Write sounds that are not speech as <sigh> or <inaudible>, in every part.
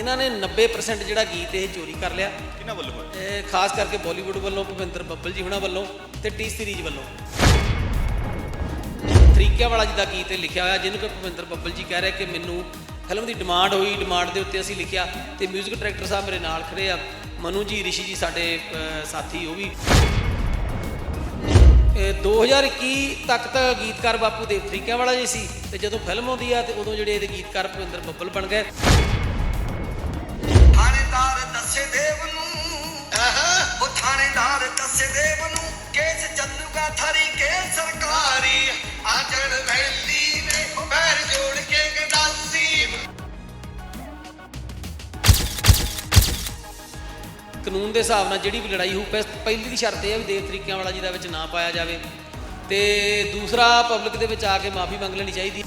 ਇਹਨਾਂ ਨੇ 90% ਜਿਹੜਾ ਗੀਤ ਇਹ ਚੋਰੀ ਕਰ ਲਿਆ। ਕਿਹਨਾਂ ਵੱਲੋਂ ਹੋਇਆ ਇਹ ਖਾਸ ਕਰਕੇ ਬਾਲੀਵੁੱਡ ਵੱਲੋਂ ਭੁਪਿੰਦਰ ਬੱਬਲ ਜੀ ਹੁਣਾਂ ਵੱਲੋਂ ਤੇ ਟੀ ਸੀਰੀਜ਼ ਵੱਲੋਂ। ਤਰੀਕਿਆਂ ਵਾਲਾ ਜਿਹਦਾ ਗੀਤ ਇਹ ਲਿਖਿਆ ਹੋਇਆ ਜਿਹਨੂੰ ਕਿ ਭੁਪਿੰਦਰ ਬੱਬਲ ਜੀ ਕਹਿ ਰਹੇ ਕਿ ਮੈਨੂੰ ਫਿਲਮ ਦੀ ਡਿਮਾਂਡ ਹੋਈ ਡਿਮਾਂਡ ਦੇ ਉੱਤੇ ਅਸੀਂ ਲਿਖਿਆ ਤੇ 뮤직 ਡਾਇਰੈਕਟਰ ਸਾਹਿਬ ਮੇਰੇ ਨਾਲ ਖੜੇ ਆ। ਮਨੂ ਜੀ ਰਿਸ਼ੀ ਜੀ ਸਾਡੇ ਅਹ, ਸਾਥੀ ਉਹ ਵੀ। ਇਹ 2021 ਤੱਕ ਤਾਂ ਗੀਤਕਾਰ ਬਾਪੂ ਦੇਵ ਤਰੀਕਿਆਂ ਵਾਲਾ ਜੀ ਸੀ ਤੇ ਜਦੋਂ ਫਿਲਮ ਆਉਂਦੀ ਆ ਤੇ ਉਦੋਂ ਜਿਹੜੇ ਇਹਦੇ ਗੀਤਕਾਰ ਭੁਪਿੰਦਰ ਬੱਬਲ ਬਣ ਗਏ। ਦੇਵ ਨੂੰ। ਉਹ ਥਾਣੇਦਾਰ ਦੱਸੇ ਦੇਵ ਨੂੰ। ਕੇਸ ਚੱਲੂਗਾ ਥਰੀ ਕੇ ਸਰਕਾਰੀ। ਆਜਣ ਵੈਲੀ ਨੇ ਪੈਰ ਜੋੜ ਕੇ ਗਡਾਸੀ। ਕਾਨੂੰਨ ਦੇ ਹਿਸਾਬ ਨਾਲ ਜਿਹੜੀ ਵੀ ਲੜਾਈ ਹੋਊ ਪਹਿ- ਪਹਿਲੀ ਦੀ ਸ਼ਰਤ ਇਹ ਹੈ ਵੀ ਦੇਵ ਤਰੀਕਿਆਂ ਵਾਲਾ ਜਿਹਦਾ ਵਿੱਚ ਨਾ ਪਾਇਆ ਜਾਵੇ। ਤੇ ਦੂਸਰਾ ਪਬਲਿਕ ਦੇ ਵਿੱਚ ਆ ਕੇ ਮਾਫੀ ਮੰਗ ਲੈਣੀ ਚਾਹੀਦੀ।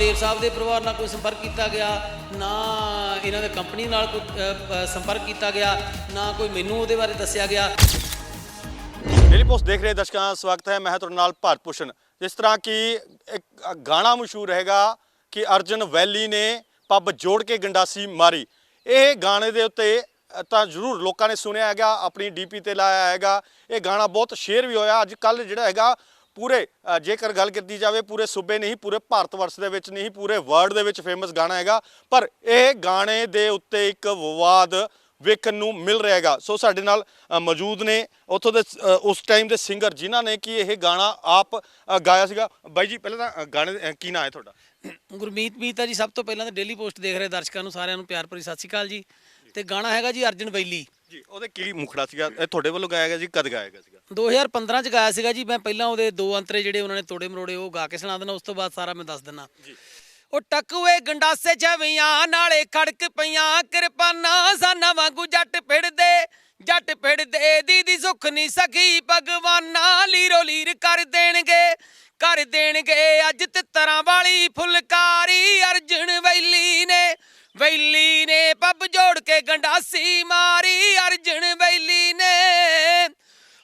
ਦੇਵ ਸਾਹਿਬ ਦੇ ਪਰਿਵਾਰ ਨਾਲ ਕੋਈ ਸੰਪਰਕ ਕੀਤਾ ਗਿਆ, ਨਾ ਇਹਨਾਂ ਦੇ ਕੰਪਨੀ ਨਾਲ ਕੋਈ ਸੰਪਰਕ ਕੀਤਾ ਗਿਆ, ਨਾ ਕੋਈ ਮੈਨੂੰ ਉਹਦੇ ਬਾਰੇ ਦੱਸਿਆ ਗਿਆ। ਡੇਲੀ ਪੋਸਟ ਦੇਖ ਰਹੇ ਦਰਸ਼ਕਾਂ ਦਾ ਸਵਾਗਤ ਹੈ। ਮੈਂ ਤੁਹਾਡੇ ਨਾਲ ਭਾਰਤ ਭੂਸ਼ਣ। ਜਿਸ ਤਰ੍ਹਾਂ ਕਿ ਇੱਕ ਗਾਣਾ ਮਸ਼ਹੂਰ ਹੈਗਾ ਕਿ ਅਰਜਨ ਵੈਲੀ ਨੇ ਪੱਬ ਜੋੜ ਕੇ ਗੰਡਾਸੀ ਮਾਰੀ। ਇਹ ਗਾਣੇ ਦੇ ਉੱਤੇ ਤਾਂ ਜ਼ਰੂਰ ਲੋਕਾਂ ਨੇ ਸੁਣਿਆ ਹੈਗਾ, ਆਪਣੀ ਡੀਪੀ ਤੇ ਲਾਇਆ ਹੈਗਾ। ਇਹ ਗਾਣਾ ਬਹੁਤ ਸ਼ੇਅਰ ਵੀ ਹੋਇਆ। ਅੱਜ ਕੱਲ ਜਿਹੜਾ ਹੈਗਾ ਪੂਰੇ ਜੇਕਰ ਗੱਲ ਕੀਤੀ ਜਾਵੇ ਪੂਰੇ ਸੂਬੇ ਨਹੀਂ ਪੂਰੇ ਭਾਰਤ ਵਰਸ਼ ਦੇ ਵਿੱਚ ਨਹੀਂ ਪੂਰੇ ਵਰਲਡ ਦੇ ਵਿੱਚ ਫੇਮਸ ਗਾਣਾ ਹੈਗਾ। ਪਰ ਇਹ ਗਾਣੇ ਦੇ ਉੱਤੇ ਇੱਕ ਵਿਵਾਦ ਵੇਖਣ ਨੂੰ ਮਿਲ ਰਿਹਾ ਹੈਗਾ। ਸੋ ਸਾਡੇ ਨਾਲ ਮੌਜੂਦ ਨੇ ਉੱਥੋਂ ਦੇ ਉਸ ਟਾਈਮ ਦੇ ਸਿੰਗਰ ਜਿਨ੍ਹਾਂ ਨੇ ਕਿ ਇਹ ਗਾਣਾ ਆਪ ਗਾਇਆ ਸੀਗਾ। ਬਾਈ ਜੀ ਪਹਿਲਾਂ ਤਾਂ ਗਾਣੇ ਕੀ ਨਾਂ ਹੈ ਤੁਹਾਡਾ? ਗੁਰਮੀਤ ਮੀਤ ਜੀ ਸਭ ਤੋਂ ਪਹਿਲਾਂ ਤਾਂ ਡੇਲੀ ਪੋਸਟ ਦੇਖ ਰਹੇ ਦਰਸ਼ਕਾਂ ਨੂੰ ਸਾਰਿਆਂ ਨੂੰ ਪਿਆਰ ਭਰੀ ਸਤਿ ਸ਼੍ਰੀ ਅਕਾਲ ਜੀ। ਤੇ ਗਾਣਾ ਹੈਗਾ ਜੀ ਅਰਜਨ ਵੈਲੀ ਜੀ ਉਹਦੇ ਕੀ ਮੁਖੜਾ ਸੀਗਾ? ਇਹ ਤੁਹਾਡੇ ਵੱਲੋਂ ਗਾਇਆ ਗਿਆ ਜੀ ਕਦ ਗਾਇਆ ਗਿਆ ਸੀਗਾ? 2015 ਚ ਗਾਇਆ ਸੀਗਾ ਜੀ ਮੈਂ ਪਹਿਲਾਂ ਉਹਦੇ ਦੋ ਅੰਤਰੇ ਜਿਹੜੇ ਉਹਨਾਂ ਨੇ ਤੋੜੇ ਮਰੋੜੇ ਉਹ ਗਾ ਕੇ ਸੁਣਾ ਦੇਣਾ ਉਸ ਤੋਂ ਬਾਅਦ ਸਾਰਾ ਮੈਂ ਦੱਸ ਦਿੰਨਾ ਉਹ ਟਕੂਏ ਗੰਡਾਸੇ ਛਵੀਆਂ ਨਾਲੇ ਖੜਕ ਪਈਆਂ ਕਿਰਪਾਨਾਂ ਸਾਨਾ ਵਾਂਗੂ ਜੱਟ ਫਿੜਦੇ ਜੱਟ ਫਿੜਦੇ ਦੀਦੀ ਸੁੱਖ ਨਹੀਂ ਸਕੀ ਭਗਵਾਨਾ ਲੀਰੋ ਲੀਰ ਕਰ ਦੇਣਗੇ ਕਰ ਦੇਣਗੇ ਅੱਜ ਤਿੱਤਰਾਂ ਵਾਲੀ ਫੁਲਕਾਰੀ ਅਰਜਨ ਵੈਲੀ ਨੇ ਵੈਲੀ ਨੇ ਪੱਬ ਜੋੜ ਕੇ ਗੰਡਾਸੀ ਮਾਰੀ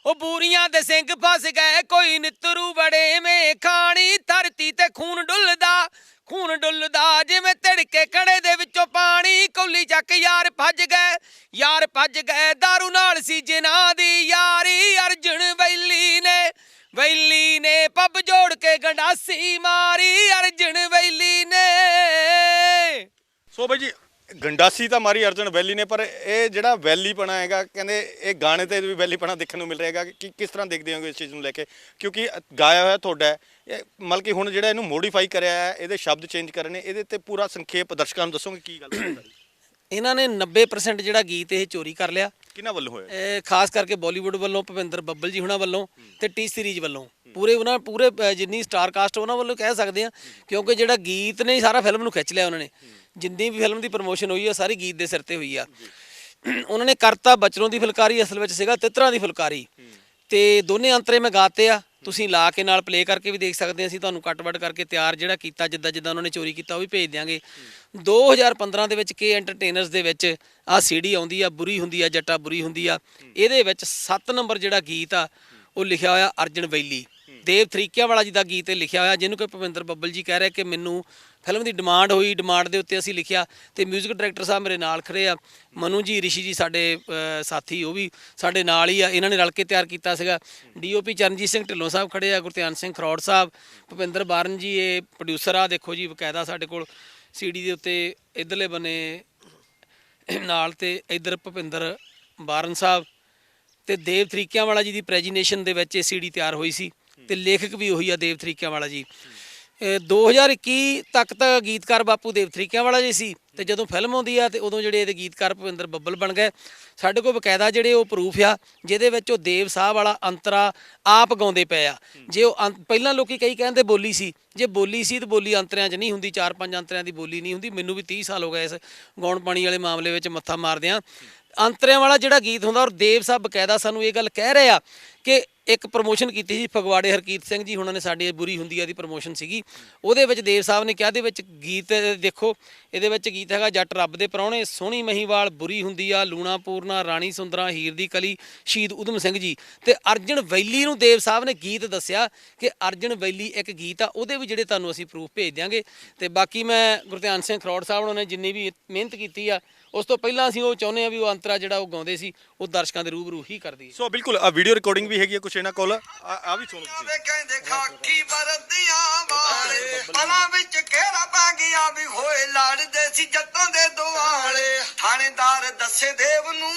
ਉਹ ਬੂਰੀਆਂ ਦੇ ਸਿੰਘ ਫਸ ਗਏ, ਕੋਈ ਨਿਤਰੂ ਬੜੇ ਮੇ ਖਾਣੀ, ਧਰਤੀ ਤੇ ਖੂਨ ਡੁੱਲਦਾ ਖੂਨ ਡੁੱਲਦਾ, ਜਿਵੇਂ ਧੜਕੇ ਕੜੇ ਦੇ ਵਿੱਚੋਂ ਪਾਣੀ, ਕੌਲੀ ਚੱਕ ਯਾਰ ਭੱਜ ਗਏ, ਯਾਰ ਭੱਜ ਗਏ दारू ਨਾਲ ਸੀ ਜਿਨ੍ਹਾਂ ਦੀ ਯਾਰੀ, ਅਰਜਨ ਵੈਲੀ ਨੇ ਵੈਲੀ ਨੇ ਪੱਬ ਜੋੜ ਕੇ ਗੰਡਾਸੀ ਮਾਰੀ, ਅਰਜਨ ਵੈਲੀ ਨੇ। ਸੋ ਬਾਈ ਜੀ ਗੰਡਾਸੀ ਤਾਂ ਮਾਰੀ ਅਰਜਨ ਵੈਲੀ ਨੇ ਪਰ ਇਹ ਜਿਹੜਾ ਵੈਲੀ ਪਣਾ ਹੈਗਾ ਕਹਿੰਦੇ ਇਹ ਗਾਣੇ ਤੇ ਵੀ ਵੈਲੀ ਪਣਾ ਦੇਖਣ ਨੂੰ ਮਿਲ ਰਿਹਾ ਹੈਗਾ ਕਿ ਕਿਸ ਤਰ੍ਹਾਂ ਦੇਖਦੇ ਹੋਗੇ ਇਸ ਚੀਜ਼ ਨੂੰ ਲੈ ਕੇ? ਕਿਉਂਕਿ ਗਾਇਆ ਹੋਇਆ ਤੁਹਾਡਾ ਇਹ ਮਤਲਬ ਕਿ ਹੁਣ ਜਿਹੜਾ ਇਹਨੂੰ ਮੋਡੀਫਾਈ ਕਰਿਆ ਹੈ ਇਹਦੇ ਸ਼ਬਦ ਚੇਂਜ ਕਰੇ ਨੇ ਇਹਦੇ ਤੇ ਪੂਰਾ ਸੰਖੇਪ ਦਰਸ਼ਕਾਂ ਨੂੰ ਦੱਸੋਗੇ ਕੀ ਗੱਲ ਹੈ? ਇਹਨਾਂ ਨੇ 90% ਜਿਹੜਾ ਗੀਤ ਇਹ ਚੋਰੀ ਕਰ ਲਿਆ। ਕਿਹਨਾਂ ਵੱਲੋਂ ਹੋਇਆ? ਇਹ ਖਾਸ ਕਰਕੇ ਬਾਲੀਵੁੱਡ ਵੱਲੋਂ ਭਵਿੰਦਰ ਬੱਬਲ ਜੀ ਹੁਣਾਂ ਵੱਲੋਂ ਤੇ ਟੀ ਸੀਰੀਜ਼ ਵੱਲੋਂ। ਪੂਰੇ ਉਹਨਾਂ ਪੂਰੇ ਅ, ਜਿੰਨੀ ਸਟਾਰ ਕਾਸਟ ਉਹਨਾਂ ਵੱਲੋਂ ਕਹਿ ਸਕਦੇ ਆ ਕਿਉਂਕਿ ਜਿਹੜਾ ਗੀਤ ਨੇ ਹੀ ਸਾਰਾ ਫਿਲਮ ਨੂੰ ਖਿੱਚ ਲਿਆ ਉਹਨਾਂ ਨੇ। ਜਿੰਨੀ ਵੀ ਫਿਲਮ ਦੀ ਪ੍ਰੋਮੋਸ਼ਨ ਹੋਈ ਆ ਸਾਰੀ ਗੀਤ ਦੇ ਸਿਰ ਤੇ ਹੋਈ ਆ। ਉਹਨਾਂ ਨੇ ਕਰਤਾ ਬਚਨੋਂ ਦੀ ਫੁਲਕਾਰੀ ਅਸਲ ਵਿੱਚ ਸੀਗਾ ਤਿੱਤਰਾਂ ਦੀ ਫੁਲਕਾਰੀ। ਤੇ ਦੋਨੇ ਅੰਤਰੇ ਮੈਂ ਗਾਤੇ ਆ ਤੁਸੀਂ ਲਾ ਕੇ ਨਾਲ ਪਲੇ ਕਰਕੇ ਵੀ ਦੇਖ ਸਕਦੇ ਆ ਅਸੀਂ ਤੁਹਾਨੂੰ ਕੱਟ-ਵੱਟ ਕਰਕੇ ਤਿਆਰ ਜਿਹੜਾ ਕੀਤਾ ਜਿੱਦਾਂ ਜਿੱਦਾਂ ਉਹਨਾਂ ਨੇ ਚੋਰੀ ਕੀਤਾ ਉਹ ਵੀ ਭੇਜ ਦਿਆਂਗੇ। 2015 ਦੇ ਵਿੱਚ ਕੇ ਐਂਟਰਟੇਨਰਸ ਦੇ ਵਿੱਚ ਆ ਸੀਡੀ ਆਉਂਦੀ ਆ ਬੁਰੀ ਹੁੰਦੀ ਆ ਜੱਟਾ ਬੁਰੀ ਹੁੰਦੀ ਆ। ਇਹਦੇ ਵਿੱਚ 7 ਨੰਬਰ ਜਿਹੜਾ ਗੀਤ ਆ ਉਹ ਲਿਖਿਆ ਹੋਇਆ ਅਰਜਨ ਵੈਲੀ ਦੇਵ ਤਰੀਕਿਆਂ ਵਾਲਾ ਜੀ ਦਾ ਗੀਤ ਇਹ ਲਿਖਿਆ ਹੋਇਆ, ਜਿਹਨੂੰ ਕਿ ਭਵਿੰਦਰ ਬੱਬਲ ਜੀ ਕਹਿ ਰਹੇ ਕਿ ਮੈਨੂੰ ਫਿਲਮ ਦੀ ਡਿਮਾਂਡ ਹੋਈ ਡਿਮਾਂਡ ਦੇ ਉੱਤੇ ਅਸੀਂ ਲਿਖਿਆ ਤੇ 뮤직 ਡਾਇਰੈਕਟਰ ਸਾਹਿਬ ਮੇਰੇ ਨਾਲ ਖੜੇ ਆ। ਮਨੂ ਜੀ, ਰਿਸ਼ੀ ਜੀ ਸਾਡੇ ਸਾਥੀ, ਉਹ ਵੀ ਸਾਡੇ ਨਾਲ ਹੀ ਆ। ਇਹਨਾਂ ਨੇ ਰਲ ਕੇ ਤਿਆਰ ਕੀਤਾ ਸੀਗਾ। ਡੀਓਪੀ ਚਰਨਜੀਤ ਸਿੰਘ ਢਿੱਲੋਂ ਸਾਹਿਬ ਖੜੇ ਆ ਗੁਰਤਿਆਨ ਸਿੰਘ ਖਰੌੜ ਸਾਹਿਬ, ਭੁਪਿੰਦਰ ਬਾਰਨ ਜੀ, ਇਹ ਪ੍ਰੋਡਿਊਸਰ ਆ, ਦੇਖੋ ਜੀ, ਬਕਾਇਦਾ ਸਾਡੇ ਕੋਲ ਸੀਡੀ ਦੇ ਉੱਤੇ ਇਧਰਲੇ ਬੰਨੇ ਨਾਲ ਤੇ ਇਧਰ ਭੁਪਿੰਦਰ ਬਾਰਨ ਸਾਹਿਬ ਤੇ ਦੇਵ ਤਰੀਕਿਆਂ ਵਾਲਾ ਜੀ ਦੀ ਪ੍ਰੈਜੀਨੇਸ਼ਨ ਦੇ ਵਿੱਚ ਇਹ ਸੀਡੀ ਤਿਆਰ ਹੋਈ ਸੀ। ਤੇ ਲੇਖਕ ਵੀ ਉਹੀ ਆ ਦੇਵ ਤਰੀਕਿਆਂ ਵਾਲਾ ਜੀ ਇਹ 2021 ਤੱਕ ਤਾਂ ਗੀਤਕਾਰ ਬਾਪੂ ਦੇਵ ਤਰੀਕਿਆਂ ਵਾਲਾ ਜੀ ਸੀ ਤੇ ਜਦੋਂ ਫਿਲਮ ਆਉਂਦੀ ਆ ਤੇ ਉਦੋਂ ਜਿਹੜੇ ਇਹਦੇ ਗੀਤਕਾਰ ਭਵਿੰਦਰ ਬੱਬਲ ਬਣ ਗਏ। ਸਾਡੇ ਕੋਲ ਬਕਾਇਦਾ ਜਿਹੜੇ ਉਹ ਪ੍ਰੂਫ ਆ, ਜਿਹਦੇ ਵਿੱਚ ਉਹ ਦੇਵ ਸਾਹਿਬ ਵਾਲਾ ਅੰਤਰਾ ਆਪ ਗਾਉਂਦੇ ਪਏ ਆ। ਜੇ ਉਹ ਅੰਤ- ਪਹਿਲਾਂ ਲੋਕੀ ਕਈ ਕਹਿੰਦੇ ਬੋਲੀ ਸੀ, ਜੇ ਬੋਲੀ ਸੀ ਤੇ ਬੋਲੀ ਅੰਤਰਿਆਂ 'ਚ ਨਹੀਂ ਹੁੰਦੀ, ਚਾਰ ਪੰਜ ਅੰਤਰਿਆਂ ਦੀ ਬੋਲੀ ਨਹੀਂ ਹੁੰਦੀ। ਮੈਨੂੰ ਵੀ 30 ਸਾਲ ਹੋ ਗਏ ਇਸ ਗਾਉਣ ਪਾਣੀ ਵਾਲੇ ਮਾਮਲੇ ਵਿੱਚ ਮੱਥਾ ਮਾਰਦਿਆਂ। ਅੰਤਰਿਆਂ ਵਾਲਾ ਜਿਹੜਾ ਗੀਤ ਹੁੰਦਾ ਔਰ ਦੇਵ ਸਾਹਿਬ ਬਕਾਇਦਾ ਸਾਨੂੰ ਇਹ ਗੱਲ ਕਹਿ ਰਹੇ ਆ ਕਿ ਇੱਕ ਪ੍ਰੋਮੋਸ਼ਨ ਕੀਤੀ ਸੀ, ਫਗਵਾੜੇ ਹਰਕੀਤ ਸਿੰਘ ਜੀ, ਉਹਨਾਂ ਨੇ ਸਾਡੇ ਬੁਰੀ ਹੁੰਦੀ ਆ ਦੀ ਪ੍ਰੋਮੋਸ਼ਨ ਸੀਗੀ। ਉਹਦੇ ਵਿੱਚ ਦੇਵ ਸਾਹਿਬ ਨੇ ਕਿਹਾ ਦੇ ਵਿੱਚ ਗੀਤ ਦੇਖੋ, ਇਹਦੇ ਵਿੱਚ ਗੀਤ ਹੈਗਾ, ਜੱਟ ਰੱਬ ਦੇ ਪ੍ਰਾਹੁਣੇ, ਸੋਹਣੀ ਮਹੀਵਾਲ, ਬੁਰੀ ਹੁੰਦੀ ਆ, ਲੂਣਾ ਪੂਰਨਾ, ਰਾਣੀ ਸੁੰਦਰਾ, ਹੀਰ ਦੀ ਕਲੀ, ਸ਼ਹੀਦ ਉਦਮ ਸਿੰਘ ਜੀ। ਤੇ ਅਰਜਨ ਵੈਲੀ ਨੂੰ ਦੇਵ ਸਾਹਿਬ ਨੇ ਗੀਤ ਦੱਸਿਆ ਕਿ ਅਰਜਨ ਵੈਲੀ ਇੱਕ ਗੀਤ ਆ, ਉਹਦੇ ਵੀ ਜਿਹੜੇ ਤੁਹਾਨੂੰ ਅਸੀਂ ਪ੍ਰੂਫ ਭੇਜ ਦਿਆਂਗੇ। ਤੇ ਬਾਕੀ ਮੈਂ ਗੁਰਧਿਆਨ ਸਿੰਘ ਖਰੋੜ ਸਾਹਿਬ ਉਹਨਾਂ ਨੇ ਜਿੰਨੀ ਵੀ ਮਿਹਨਤ ਕੀਤੀ ਆ ਉਸ ਤੋਂ ਪਹਿਲਾਂ ਅਸੀਂ ਉਹ ਚਾਹੁੰਦੇ ਆ ਵੀ ਉਹ ਅੰਤਰਾ ਜਿਹੜਾ ਉਹ ਗਾਉਂਦੇ ਸੀ ਉਹ ਦਰਸ਼ਕਾਂ ਦੇ ਰੂਬਰੂ ਹੀ ਕਰਦੀ ਸੋ। ਬਿਲਕੁਲ ਆ ਵੀਡੀਓ ਰਿਕਾਰਡਿੰਗ ਵੀ ਹੈਗੀ ਹੈ ਕੁਛ ਇਹਨਾਂ ਕੋਲ। ਆ ਆ ਵੀ ਸੁਣੋ ਤੁਸੀਂ। ਕਹਿੰਦੇ ਖਾਕੀ ਵਰਦੀਆਂ ਵਾਲੇ ਪਲਾਂ ਵਿੱਚ ਕਿਹੜਾ ਪਾ ਗਿਆ ਵੀ ਹੋਏ ਲੜਦੇ ਸੀ ਜੱਟਾਂ ਦੇ ਦੁਆਲੇ। ਥਾਣੇਦਾਰ ਦੱਸੇ ਦੇਵ ਨੂੰ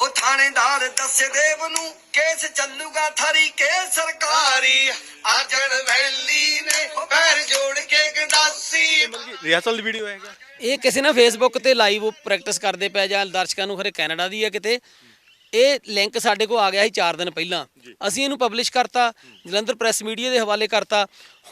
ਉਹ ਥਾਣੇਦਾਰ ਦੱਸੇ ਦੇਵ ਨੂੰ ਕੇਸ ਚੱਲੂਗਾ ਥਰੀ ਕੇ ਸਰਕਾਰੀ। ਅਜਣ ਵੈਲੀ ਨੇ ਪੈਰ ਜੋੜ ਕੇ ਗੰਡਾਸੀ ਰਿਹਰਸਲ ਦੀ ਵੀਡੀਓ ਹੈਗਾ ਇਹ ਕਿਸੇ ਨਾ ਫੇਸਬੁੱਕ ਤੇ ਲਾਈਵ ਪ੍ਰੈਕਟਿਸ ਕਰਦੇ ਪਏ ਜਾਂ ਦਰਸ਼ਕਾਂ ਨੂੰ ਖਰੇ ਕੈਨੇਡਾ ਦੀ ਹੈ ਕਿਤੇ ਇਹ ਲਿੰਕ ਸਾਡੇ ਕੋਲ ਆ ਗਿਆ ਸੀ 4 ਦਿਨ ਪਹਿਲਾਂ। ਅਸੀਂ ਇਹਨੂੰ ਪਬਲਿਸ਼ ਕਰਤਾ ਜਲੰਧਰ ਪ੍ਰੈਸ ਮੀਡੀਆ ਦੇ ਹਵਾਲੇ ਕਰਤਾ।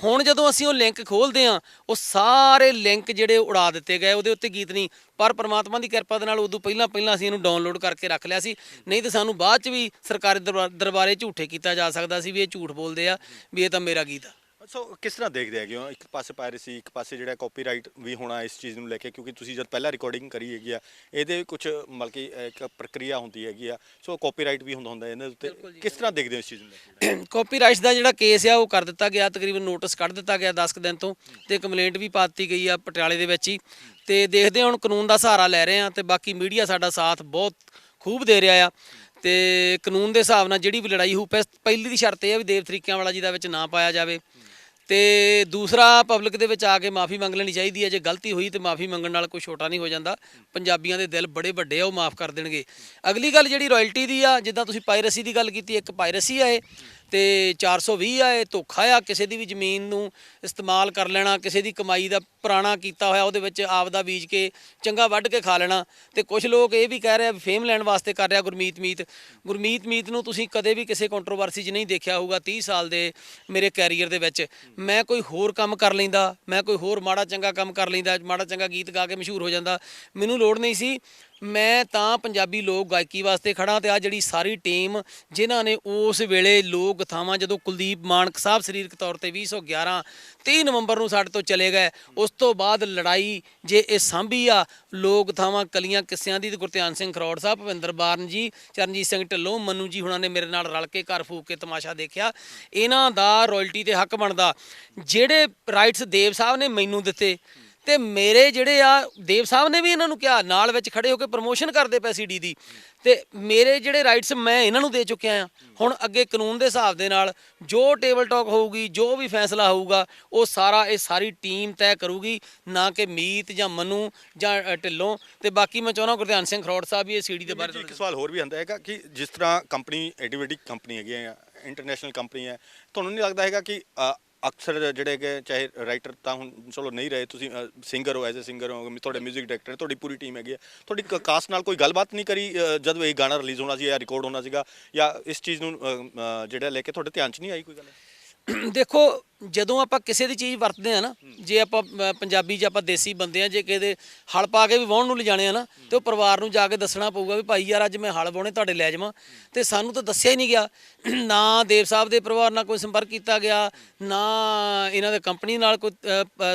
ਹੁਣ ਜਦੋਂ ਅਸੀਂ ਉਹ ਲਿੰਕ ਖੋਲਦੇ ਆ ਉਹ ਸਾਰੇ ਲਿੰਕ ਜਿਹੜੇ ਉਡਾ ਦਿੱਤੇ ਗਏ ਉਹਦੇ ਉੱਤੇ ਗੀਤ ਨਹੀਂ ਪਰ ਪ੍ਰਮਾਤਮਾ ਦੀ ਕਿਰਪਾ ਦੇ ਨਾਲ ਉਦੋਂ ਪਹਿਲਾਂ ਪਹਿਲਾਂ ਅਸੀਂ ਇਹਨੂੰ ਡਾਊਨਲੋਡ ਕਰਕੇ ਰੱਖ ਲਿਆ ਸੀ। ਨਹੀਂ ਤਾਂ ਸਾਨੂੰ ਬਾਅਦ ਚ ਵੀ ਸਰਕਾਰੀ ਦਰਬਾ- ਦਰਬਾਰੇ ਝੂਠੇ ਕੀਤਾ ਜਾ ਸਕਦਾ ਸੀ ਵੀ ਇਹ ਝੂਠ ਬੋਲਦੇ ਆ ਵੀ ਇਹ ਤਾਂ ਮੇਰਾ ਗੀਤ ਆ। ਸੋ ਕਿਸ ਤਰ੍ਹਾਂ ਦੇਖਦੇ ਹੈਗੇ ਹੋ? ਇੱਕ ਪਾਸੇ ਪਾਇਰੇਸੀ ਇੱਕ ਪਾਸੇ ਜਿਹੜਾ ਕਾਪੀਰਾਈਟ ਵੀ ਹੋਣਾ ਇਸ ਚੀਜ਼ ਨੂੰ ਲੈ ਕੇ ਕਿਉਂਕਿ ਤੁਸੀਂ ਜਦ ਪਹਿਲਾਂ ਰਿਕਾਰਡਿੰਗ ਕਰੀ ਹੈਗੀ ਆ ਇਹਦੇ ਕੁਝ ਮਤਲਬ ਕਿ ਇੱਕ ਪ੍ਰਕਿਰਿਆ ਹੁੰਦੀ ਹੈਗੀ ਆ। ਸੋ ਕਾਪੀਰਾਈਟ ਵੀ ਹੁੰਦਾ ਹੁੰਦਾ ਇਹਨਾਂ ਦੇ ਉੱਤੇ। ਕਿਸ ਤਰ੍ਹਾਂ ਦੇਖਦੇ ਹੋ ਇਸ ਚੀਜ਼ ਨੂੰ ਲੈ ਕੇ? ਕਾਪੀਰਾਈਟਸ <coughs> ਦਾ ਜਿਹੜਾ ਕੇਸ ਆ ਉਹ ਕਰ ਦਿੱਤਾ ਗਿਆ ਤਕਰੀਬਨ ਨੋਟਿਸ ਕੱਢ ਦਿੱਤਾ ਗਿਆ 10 ਕੁ ਦਿਨ ਤੋਂ ਤੇ ਕੰਪਲੇਂਟ ਵੀ ਪਾ ਦਿੱਤੀ ਗਈ ਆ ਪਟਿਆਲੇ ਦੇ ਵਿੱਚ ਹੀ। ਤੇ ਦੇਖਦੇ ਹਾਂ ਹੁਣ ਕਾਨੂੰਨ ਦਾ ਸਹਾਰਾ ਲੈ ਰਹੇ ਆ ਤੇ ਬਾਕੀ ਮੀਡੀਆ ਸਾਡਾ ਸਾਥ ਬਹੁਤ ਖੂਬ ਦੇ ਰਿਹਾ ਆ। ਤੇ ਕਾਨੂੰਨ ਦੇ ਹਿਸਾਬ ਨਾਲ ਜਿਹੜੀ ਵੀ ਲੜਾਈ ਹੋਊ ਪਹਿ- ਪਹਿਲੀ ਦੀ ਸ਼ਰਤ ਇਹ ਆ ਵੀ ਦੇਵ ਤਰੀਕਿਆਂ ਵਾਲਾ ਜਿਹਦਾ ਵਿੱਚ ਨਾ ਪਾਇਆ ਜਾਵੇ। ਤੇ ਦੂਸਰਾ ਪਬਲਿਕ ਦੇ ਵਿੱਚ ਆ ਕੇ ਮਾਫੀ ਮੰਗ ਲੈਣੀ ਚਾਹੀਦੀ ਹੈ। ਜੇ ਗਲਤੀ ਹੋਈ ਤੇ ਮਾਫੀ ਮੰਗਣ ਨਾਲ ਕੋਈ ਛੋਟਾ ਨਹੀਂ ਹੋ ਜਾਂਦਾ। ਪੰਜਾਬੀਆਂ ਦੇ ਦਿਲ ਬੜੇ ਵੱਡੇ ਆ, ਉਹ ਮਾਫ ਕਰ ਦੇਣਗੇ। ਅਗਲੀ ਗੱਲ ਜਿਹੜੀ ਰਾਇਲਟੀ ਦੀ ਆ, ਜਿੱਦਾਂ ਤੁਸੀਂ ਪਾਇਰੇਸੀ ਦੀ ਗੱਲ ਕੀਤੀ, ਇੱਕ ਪਾਇਰੇਸੀ ਆ ਇਹ। ਤੇ 420 ਆ, ਇਹ ਧੋਖਾ ਆ। ਕਿਸੇ ਦੀ ਵੀ ਜ਼ਮੀਨ ਨੂੰ ਇਸਤੇਮਾਲ ਕਰ ਲੈਣਾ, ਕਿਸੇ ਦੀ ਕਮਾਈ ਦਾ ਪੁਰਾਣਾ ਕੀਤਾ ਹੋਇਆ, ਉਹਦੇ ਵਿੱਚ ਆਪ ਦਾ ਬੀਜ ਕੇ ਚੰਗਾ ਵੱਢ ਕੇ ਖਾ ਲੈਣਾ। ਤੇ ਕੁਝ ਲੋਕ ਇਹ ਵੀ ਕਹਿ ਰਹੇ ਆ ਫੇਮ ਲੈਣ ਵਾਸਤੇ ਕਰ ਰਿਹਾ ਗੁਰਮੀਤ ਮੀਤ। ਗੁਰਮੀਤ ਮੀਤ ਨੂੰ ਤੁਸੀਂ ਕਦੇ ਵੀ ਕਿਸੇ ਕੰਟਰੋਵਰਸੀ 'ਚ ਨਹੀਂ ਦੇਖਿਆ ਹੋਊਗਾ 30 ਸਾਲ ਦੇ ਮੇਰੇ ਕੈਰੀਅਰ ਦੇ ਵਿੱਚ। ਮੈਂ ਕੋਈ ਹੋਰ ਕੰਮ ਕਰ ਲੈਂਦਾ, ਮੈਂ ਕੋਈ ਹੋਰ ਮਾੜਾ ਚੰਗਾ ਕੰਮ ਕਰ ਲੈਂਦਾ, ਮਾੜਾ ਚੰਗਾ ਗੀਤ ਗਾ ਕੇ ਮਸ਼ਹੂਰ ਹੋ ਜਾਂਦਾ। ਮੈਨੂੰ ਲੋੜ ਨਹੀਂ ਸੀ ਮੈਂ ਤਾਂ ਪੰਜਾਬੀ ਲੋਕ ਗਾਇਕੀ ਵਾਸਤੇ ਖੜਾ ਤੇ ਆ ਜਿਹੜੀ ਸਾਰੀ ਟੀਮ ਜਿਨ੍ਹਾਂ ਨੇ ਉਸ ਵੇਲੇ ਲੋਕ ਥਾਵਾਂ ਜਦੋਂ ਕੁਲਦੀਪ ਮਾਨਕ ਸਾਹਿਬ ਸਰੀਰਕ ਤੌਰ ਤੇ 2011 30 ਨਵੰਬਰ ਨੂੰ ਸਾਡੇ ਤੋਂ ਚਲੇ ਗਏ, ਉਸ ਤੋਂ ਬਾਅਦ ਲੜਾਈ ਜੇ ਇਹ ਸਾਂਭੀ ਆ, ਲੋਕ ਥਾਵਾਂ ਕਲੀਆਂ ਕਿੱਸਿਆਂ ਦੀ ਤੇ ਗੁਰਧਿਆਨ ਸਿੰਘ ਖਰੋੜ ਸਾਹਿਬ, ਭਵਿੰਦਰ ਬਾਰਨ ਜੀ, ਚਰਨਜੀਤ ਸਿੰਘ ਢਿੱਲੋਂ, ਮੰਨੂ ਜੀ ਹੁਣਾਂ ਨੇ ਮੇਰੇ ਨਾਲ ਰਲ ਕੇ ਘਰ ਫੂਕ ਕੇ ਤਮਾਸ਼ਾ ਦੇਖਿਆ। ਇਹਨਾਂ ਦਾ ਰਾਇਲਟੀ ਤੇ ਹੱਕ ਬਣਦਾ। ਜਿਹੜੇ ਰਾਈਟਸ ਦੇਵ ਸਾਹਿਬ ਨੇ ਮੈਨੂੰ ਦਿੱਤੇ ਤੇ ਮੇਰੇ ਜਿਹੜੇ ਆ ਦੇਵ ਸਾਹਿਬ ਨੇ ਵੀ ਇਹਨਾਂ ਨੂੰ ਕਿਹਾ ਨਾਲ ਵਿੱਚ ਖੜੇ ਹੋ ਕੇ ਪ੍ਰੋਮੋਸ਼ਨ ਕਰਦੇ ਪਏ ਸੀਡੀ ਦੀ। ਤੇ ਮੇਰੇ ਜਿਹੜੇ ਰਾਈਟਸ ਮੈਂ ਇਹਨਾਂ ਨੂੰ ਦੇ ਚੁੱਕਿਆ ਆ। ਹੁਣ ਅੱਗੇ ਕਾਨੂੰਨ ਦੇ ਹਿਸਾਬ ਦੇ ਨਾਲ ਜੋ ਟੇਬਲ ਟਾਕ ਹੋਊਗੀ ਜੋ ਵੀ ਫੈਸਲਾ ਹੋਊਗਾ ਉਹ ਸਾਰਾ ਇਹ ਸਾਰੀ ਟੀਮ ਤੈਅ ਕਰੂਗੀ ਨਾ ਕਿ ਮੀਤ ਜਾਂ ਮਨੂ ਜਾਂ ਢਿੱਲੋਂ। ਤੇ ਬਾਕੀ ਮੈਂ ਚਾਹੁੰਦਾ ਗੁਰਧਿਆਨ ਸਿੰਘ ਖਰੋੜ ਸਾਹਿਬ ਵੀ ਇਹ ਸੀਡੀ ਦੇ ਬਾਰੇ ਇੱਕ ਸਵਾਲ ਹੋਰ ਵੀ ਆਉਂਦਾ ਹੈਗਾ ਕਿ ਜਿਸ ਤਰ੍ਹਾਂ ਕੰਪਨੀ ਐਡੀ ਵੱਡੀ ਕੰਪਨੀ ਹੈਗੀ ਹੈ ਇੰਟਰਨੈਸ਼ਨਲ ਕੰਪਨੀ ਹੈ ਤੁਹਾਨੂੰ ਨਹੀਂ ਲੱਗਦਾ ਹੈਗਾ ਕਿ ਅਕਸਰ ਜਿਹੜੇ ਕਿ ਚਾਹੇ ਰਾਈਟਰ ਤਾਂ ਹੁਣ ਚਲੋ ਨਹੀਂ ਰਹੇ ਤੁਸੀਂ ਸਿੰਗਰ ਹੋ ਐਜ਼ ਅ ਸਿੰਗਰ ਹੋ ਤੁਹਾਡੇ 뮤직 ਡਾਇਰੈਕਟਰ ਤੁਹਾਡੀ ਪੂਰੀ ਟੀਮ ਹੈਗੀ ਹੈ। ਤੁਹਾਡੀ ਕ ਕਾਸਟ ਨਾਲ ਕੋਈ ਗੱਲਬਾਤ ਨਹੀਂ ਕਰੀ ਅ, ਜਦੋਂ ਇਹ ਗਾਣਾ ਰਿਲੀਜ਼ ਹੋਣਾ ਸੀ ਜਾਂ ਰਿਕਾਰਡ ਹੋਣਾ ਸੀਗਾ ਜਾਂ ਇਸ ਚੀਜ਼ ਨੂੰ ਅ, ਅ, ਜਿਹੜਾ ਲੈ ਕੇ ਤੁਹਾਡੇ ਧਿਆਨ 'ਚ ਨਹੀਂ ਆਈ ਕੋਈ ਗੱਲ? <clears throat> ਦੇਖੋ ਜਦੋਂ ਆਪਾਂ ਕਿਸੇ ਦੀ ਚੀਜ਼ ਵਰਤਦੇ ਆ ਨਾ ਜੇ ਆਪਾਂ ਪੰਜਾਬੀ ਜੇ ਆਪਾਂ ਦੇਸੀ ਬੰਦੇ ਆ ਜੇ ਕਿਸੇ ਹਲ ਪਾ ਕੇ ਵੀ ਵਾਹੁਣ ਨੂੰ ਲਿਜਾਣੇ ਆ ਨਾ ਤੇ ਉਹ ਪਰਿਵਾਰ ਨੂੰ ਜਾ ਕੇ ਦੱਸਣਾ ਪਊਗਾ ਵੀ ਭਾਈ ਯਾਰ ਅੱਜ ਮੈਂ ਹਲ ਵਾਹੁਣੇ ਤੁਹਾਡੇ ਲੈ ਜਾਵਾਂ। ਤੇ ਸਾਨੂੰ ਤਾਂ ਦੱਸਿਆ ਹੀ ਨਹੀਂ ਗਿਆ। <clears throat> ਨਾ ਦੇਵ ਸਾਹਿਬ ਦੇ ਪਰਿਵਾਰ ਨਾਲ ਕੋਈ ਸੰਪਰਕ ਕੀਤਾ ਗਿਆ ਨਾ ਇਹਨਾਂ ਦੇ ਕੰਪਨੀ ਨਾਲ ਕੋਈ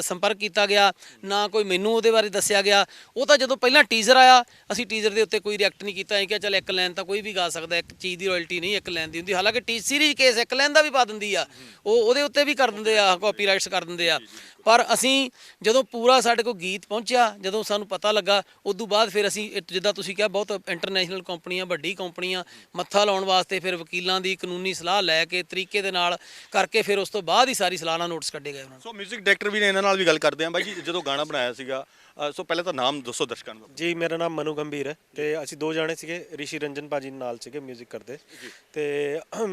ਸੰਪਰਕ ਕੀਤਾ ਗਿਆ ਨਾ ਕੋਈ ਮੈਨੂੰ ਉਹਦੇ ਬਾਰੇ ਦੱਸਿਆ ਗਿਆ। ਉਹ ਤਾਂ ਜਦੋਂ ਪਹਿਲਾਂ ਟੀਜ਼ਰ ਆਇਆ ਅਸੀਂ ਟੀਜ਼ਰ ਦੇ ਉੱਤੇ ਕੋਈ ਰਿਐਕਟ ਨਹੀਂ ਕੀਤਾ ਅਸੀਂ ਕਿਹਾ ਚੱਲ ਇੱਕ ਲਾਈਨ ਤਾਂ ਕੋਈ ਵੀ ਗਾ ਸਕਦਾ ਇੱਕ ਚੀਜ਼ ਦੀ ਰਾਇਲਟੀ ਨਹੀਂ ਇੱਕ ਲਾਈਨ ਦੀ ਹੁੰਦੀ। ਹਾਲਾਂਕਿ ਟੀ ਸੀਰੀਜ਼ ਕੇਸ ਇੱਕ ਲਾਈਨ ਦਾ ਵੀ ਪਾ ਦਿੰਦੀ ਆ। ਉਹ ਉਹਦੇ ਉੱਤੇ ਵੀ ਕਰ ਦਿੰਦੇ ਆ ਕਾਪੀਰਾਈਟਸ ਕਰ ਦਿੰਦੇ ਆ। ਪਰ ਅਸੀਂ ਜਦੋਂ ਪੂਰਾ ਸਾਡੇ ਕੋਲ ਗੀਤ ਪਹੁੰਚਿਆ, ਜਦੋਂ ਸਾਨੂੰ ਪਤਾ ਲੱਗਾ, ਉਦੋਂ ਬਾਅਦ ਫਿਰ ਅਸੀਂ ਜਿੱਦਾਂ ਤੁਸੀਂ ਕਿਹਾ, ਬਹੁਤ ਇੰਟਰਨੈਸ਼ਨਲ ਕੰਪਨੀਆਂ, ਵੱਡੀ ਕੰਪਨੀਆਂ ਮੱਥਾ ਲਾਉਣ ਵਾਸਤੇ ਫਿਰ ਵਕੀਲਾਂ ਦੀ ਕਾਨੂੰਨੀ ਸਲਾਹ ਲੈ ਕੇ ਤਰੀਕੇ ਦੇ ਨਾਲ ਕਰਕੇ ਫਿਰ ਉਸ ਤੋਂ ਬਾਅਦ ਹੀ ਸਾਰੀ ਸਲਾਹ ਨਾਲ ਨੋਟਿਸ ਕੱਢੇ ਗਏ ਉਹਨਾਂ ਸੋ 뮤직 ਡਾਇਰੈਕਟਰ ਵੀ ਨੇ, ਇਹਨਾਂ ਨਾਲ ਵੀ ਗੱਲ ਕਰਦੇ ਆਂ। ਬਾਈ ਜੀ, ਜਦੋਂ ਗਾਣਾ ਬਣਾਇਆ ਸੀਗਾ ਅ, ਸੋ ਪਹਿਲਾਂ ਤਾਂ ਨਾਮ ਦੱਸੋ ਦਰਸ਼ਕਾਂ ਨੂੰ ਜੀ ਮੇਰਾ ਨਾਮ ਮਨੂ ਗੰਭੀਰ ਹੈ ਤੇ ਅਸੀਂ ਦੋ ਜਾਣੇ ਸੀਗੇ ਰਿਸ਼ੀ ਰੰਜਨ ਭਾਜੀ ਨਾਲ ਸੀਗੇ 뮤직 ਕਰਦੇ ਤੇ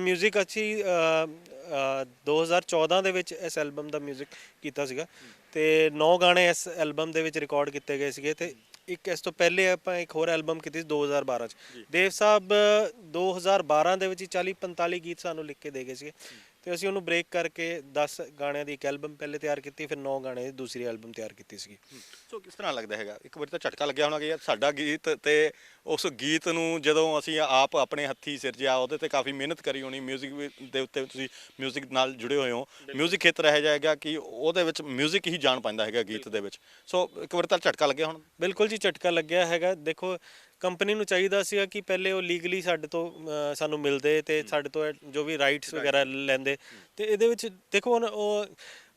뮤직 ਅਸੀਂ ਅ, ਅ, 2014 ਦੇ ਵਿੱਚ ਇਸ ਐਲਬਮ ਦਾ 뮤직 ਕੀਤਾ ਸੀਗਾ ਤੇ 9 ਗਾਣੇ ਇਸ ਐਲਬਮ ਦੇ ਵਿੱਚ ਰਿਕਾਰਡ ਕੀਤੇ ਗਏ ਸੀਗੇ ਤੇ ਇੱਕ ਇਸ ਤੋਂ ਪਹਿਲੇ ਆਪਾਂ ਇੱਕ ਹੋਰ ਐਲਬਮ ਕੀਤੀ ਸੀ 2012 ਚ ਦੇਵ ਸਾਹਿਬ 2012 ਦੇ ਵਿੱਚ ਹੀ 40 45 ਗੀਤ ਸਾਨੂੰ ਲਿਖ ਕੇ ਦੇ ਗਏ ਸੀਗੇ ਤੇ ਅਸੀਂ ਉਹਨੂੰ ਬ੍ਰੇਕ ਕਰਕੇ 10 ਗਾਣਿਆਂ ਦੀ ਇੱਕ ਐਲਬਮ ਪਹਿਲੇ ਤਿਆਰ ਕੀਤੀ, ਫਿਰ 9 ਗਾਣੇ ਦੀ ਦੂਸਰੀ ਐਲਬਮ ਤਿਆਰ ਕੀਤੀ ਸੀਗੀ। ਸੋ ਕਿਸ ਤਰ੍ਹਾਂ ਲੱਗਦਾ ਹੈਗਾ? ਇੱਕ ਵਾਰੀ ਤਾਂ ਝਟਕਾ ਲੱਗਿਆ ਹੋਣਾ ਕਿ ਯਾਰ ਸਾਡਾ ਗੀਤ ਤੇ ਉਸ ਗੀਤ ਨੂੰ ਜਦੋਂ ਅਸੀਂ ਆਪ ਆਪਣੇ ਹੱਥੀ ਸਿਰਜਿਆ ਉਹਦੇ ਤੇ ਕਾਫੀ ਮਿਹਨਤ ਕਰੀ ਹੋਣੀ 뮤직 ਦੇ ਉੱਤੇ ਤੁਸੀਂ 뮤직 ਨਾਲ ਜੁੜੇ ਹੋਏ ਹੋ 뮤직 ਖੇਤਰ ਇਹ ਜਾਏਗਾ ਕਿ ਉਹਦੇ ਵਿੱਚ 뮤직 ਹੀ ਜਾਣ ਪਾਉਂਦਾ ਹੈਗਾ ਗੀਤ ਦੇ ਵਿੱਚ ਸੋ ਇੱਕ ਵਾਰੀ ਤਾਂ ਝਟਕਾ ਲੱਗਿਆ ਹੁਣ ਬਿਲਕੁਲ ਜੀ ਝਟਕਾ ਲੱਗਿਆ ਹੈਗਾ ਦੇਖੋ ਕੰਪਨੀ ਨੂੰ ਚਾਹੀਦਾ ਸੀਗਾ ਕਿ ਪਹਿਲੇ ਉਹ ਲੀਗਲੀ ਸਾਡੇ ਤੋਂ ਅਹ, ਸਾਨੂੰ ਮਿਲਦੇ ਤੇ ਸਾਡੇ ਤੋਂ ਇਹ ਜੋ ਵੀ ਰਾਈਟਸ ਵਗੈਰਾ ਲੈਂਦੇ ਤੇ ਇਹਦੇ ਵਿੱਚ ਦੇਖੋ ਹੁਣ ਉਹ ਅਹ,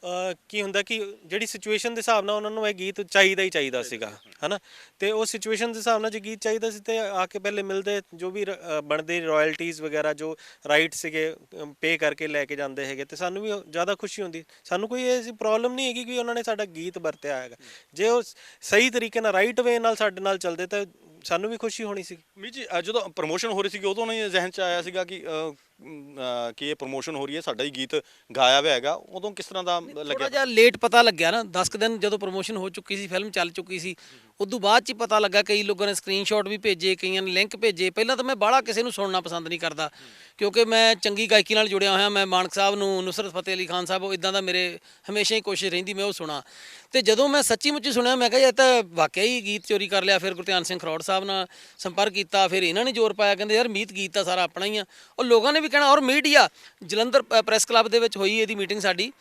ਕੀ ਹੁੰਦਾ ਕਿ ਜਿਹੜੀ ਸਿਚੁਏਸ਼ਨ ਦੇ ਹਿਸਾਬ ਨਾਲ ਉਹਨਾਂ ਨੂੰ ਇਹ ਗੀਤ ਚਾਹੀਦਾ ਹੀ ਚਾਹੀਦਾ ਸੀਗਾ ਹਨਾ? ਤੇ ਉਹ ਸਿਚੁਏਸ਼ਨ ਦੇ ਹਿਸਾਬ ਨਾਲ ਜੇ ਗੀਤ ਚਾਹੀਦਾ ਸੀ ਤੇ ਆ ਕੇ ਪਹਿਲੇ ਮਿਲਦੇ ਜੋ ਵੀ ਬਣਦੇ ਰਾਇਲਟੀਜ਼ ਵਗੈਰਾ ਜੋ ਰਾਈਟ ਸੀਗੇ ਪੇ ਕਰਕੇ ਲੈ ਕੇ ਜਾਂਦੇ ਹੈਗੇ ਤੇ ਸਾਨੂੰ ਵੀ ਜ਼ਿਆਦਾ ਖੁਸ਼ੀ ਹੁੰਦੀ। ਸਾਨੂੰ ਕੋਈ ਐਸੀ ਪ੍ਰੋਬਲਮ ਨਹੀਂ ਹੈਗੀ ਕਿ ਉਹਨਾਂ ਨੇ ਸਾਡਾ ਗੀਤ ਵਰਤਿਆ ਹੈਗਾ। ਜੇ ਉਹ ਸਹੀ ਤਰੀਕੇ ਨਾਲ ਰਾਈਟ ਵੇ ਨਾਲ ਸਾਡੇ ਨਾਲ ਚੱਲਦੇ ਤਾਂ ਸਾਨੂੰ ਵੀ ਖੁਸ਼ੀ ਹੋਣੀ ਸੀ। ਮੀ ਜੀ ਜਦੋਂ ਪ੍ਰੋਮੋਸ਼ਨ ਹੋ ਰਹੀ ਸੀਗੀ ਉਦੋਂ ਨਹੀਂ ਜ਼ਿਹਨ ਚ ਆਇਆ ਸੀਗਾ ਕਿ ਕਿ ਇਹ ਪ੍ਰੋਮੋਸ਼ਨ ਹੋ ਰਹੀ ਹੈ ਸਾਡਾ ਹੀ ਗੀਤ ਗਾਇਆ ਹੋਇਆ ਹੈਗਾ। ਉਦੋਂ ਕਿਸ ਤਰ੍ਹਾਂ ਦਾ ਥੋੜਾ ਲੱਗਿਆ? ਜਿਹਾ ਲੇਟ ਪਤਾ ਲੱਗਿਆ ਨਾ। 10 ਕੁ ਦਿਨ ਜਦੋਂ ਪ੍ਰੋਮੋਸ਼ਨ ਹੋ ਚੁੱਕੀ ਸੀ ਫਿਲਮ ਚੱਲ ਚੁੱਕੀ ਸੀ ਉਦੋਂ ਬਾਅਦ ਚ ਹੀ ਪਤਾ ਲੱਗਾ ਕਈ ਲੋਕਾਂ ਨੇ ਸਕਰੀਨਸ਼ਾਟ ਵੀ ਭੇਜੇ ਕਈਆਂ ਨੇ ਲਿੰਕ ਭੇਜੇ। ਪਹਿਲਾਂ ਤਾਂ ਮੈਂ ਬਾਹਲਾ ਕਿਸੇ ਨੂੰ ਸੁਣਨਾ ਪਸੰਦ ਨਹੀਂ ਕਰਦਾ ਕਿਉਂਕਿ ਮੈਂ ਚੰਗੀ ਗਾਇਕੀ ਨਾਲ ਜੁੜਿਆ ਹੋਇਆ ਮੈਂ ਮਾਨਕ ਸਾਹਿਬ ਨੂੰ ਨੁਸਰਤ ਫਤਿਹ ਅਲੀ ਖਾਨ ਸਾਹਿਬ ਉਹ ਇਦਾਂ ਦਾ ਮੇਰੇ ਹਮੇਸ਼ਾ ਹੀ ਕੋਸ਼ਿਸ਼ ਰਹਿੰਦੀ ਮੈਂ ਉਹ ਸੁਣਾ। ਤੇ ਜਦੋਂ ਮੈਂ ਸੱਚੀ ਮੁੱਚੀ ਸੁਣਿਆ ਮੈਂ ਕਿਹਾ ਇਹ ਤਾਂ ਵਾਕਿਆ ਹੀ ਗੀਤ ਚੋਰੀ ਕਰ ਲਿਆ ਫਿਰ ਗੁਰਧਿਆਨ ਸਿੰਘ ਖਰੋੜ ਸਾਹਿਬ ਨਾਲ ਸੰਪਰਕ ਕੀਤਾ ਫਿਰ ਇਹਨਾਂ ਨੇ ਜ਼ੋਰ ਪਾਇਆ ਕਹਿੰਦੇ ਯਾਰ ਮੀਤ ਗੀਤ ਤਾਂ ਸਾਰਾ ਆਪਣਾ ਹੀ ਆ। ਉਹ ਲੋਕਾਂ ਨੇ ਵੀ ਕਹਿਣਾ ਔਰ ਮੀਡੀਆ ਜਲੰਧਰ ਪ੍ਰੈਸ ਕਲੱਬ ਦੇ ਵਿੱਚ ਹੋਈ ਇਹਦੀ ਮੀਟਿੰਗ ਸਾਡੀ